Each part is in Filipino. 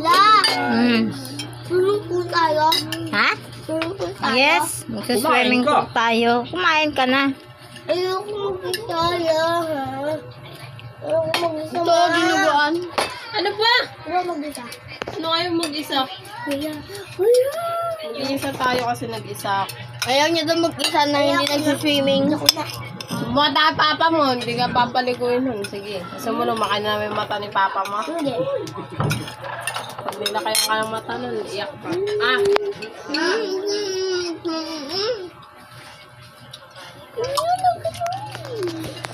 La, Hmm. tulong po tayo. Ha? Tulong po tayo. Yes, ka. po tayo. Kumain ka na. Ayoko mag-isa, la, ha? Ayoko mag-isa, Ito, dinuguan. Ano pa? Ayoko mag-isa. Ano kayo mag-isa? Kuya, kuya. Mag-isa tayo kasi nag-isa. Ayaw niya daw mag-isa na hindi nagsiswimming. Ako na. Mata papa mo, hindi ka papaliguin nun. Sige. Gusto mo lumakan na yung mata ni papa mo. Hindi. Pag nilakay ka ng mata nun, iyak ka. Ah,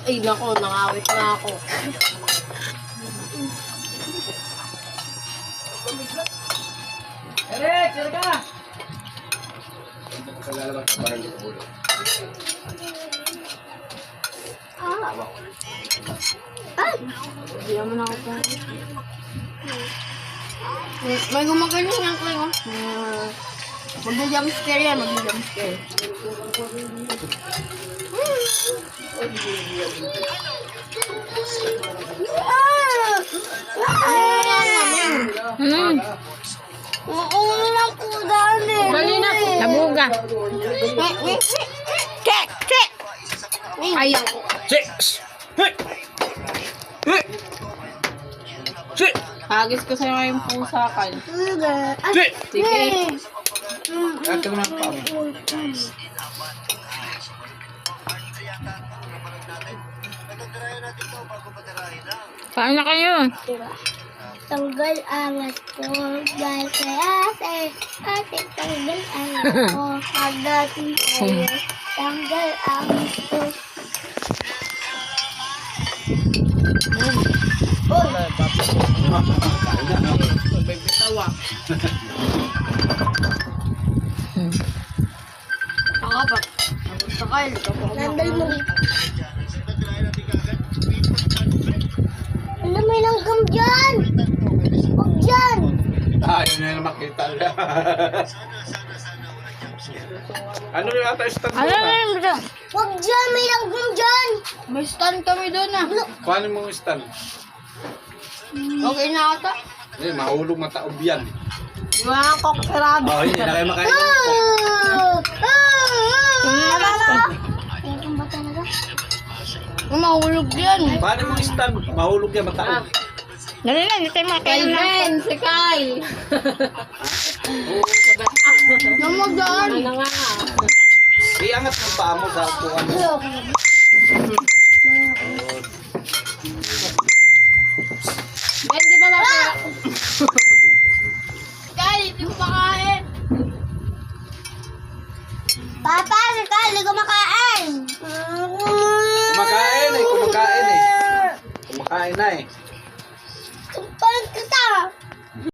ay nako, nangawit na ako. Hindi naman ako pa. May, may gumaganyan yan kayo. Hmm. Mag-jump scare yan, mag-jump scare. Hmm. Oo lang po dali. Dali na. Nabuga. Che! Che! Ayaw. Six! Hey! Hey! Six! Hagis ko sa'yo ngayong pusa kan. Six! Sige. Ito naman pa. Kain na kayo. Tanggal angat ko, dahil kay ate, ate tanggal angat ko, pagdating sa'yo, tanggal angat ko. Tanggal mo rito. Ano may langgam dyan? Huwag dyan! Yun na makita. ano yung ata stand Ano na yun bro? Huwag dyan! May langgam dyan! May stand kami doon ah. Paano mong stand? Okay na ata. Eh, mahulog mataob yan. Yung mga kokserado. Oh, hindi na kayo makain. Ah! Ah! Mahulog yan. Paano mong stand? Mahulog yan mataob. Dali na, hindi tayo makakain na. Kelvin, si Kyle. Namagaan! Ano nga? Iangat ng paa mo sa upuan. Ben, di ba napira? Kyle, hindi mo pakain. Papa, si Kyle, hindi ko makain! Kumakain eh, kumakain eh. Kumakain na eh. Tumpalan kita!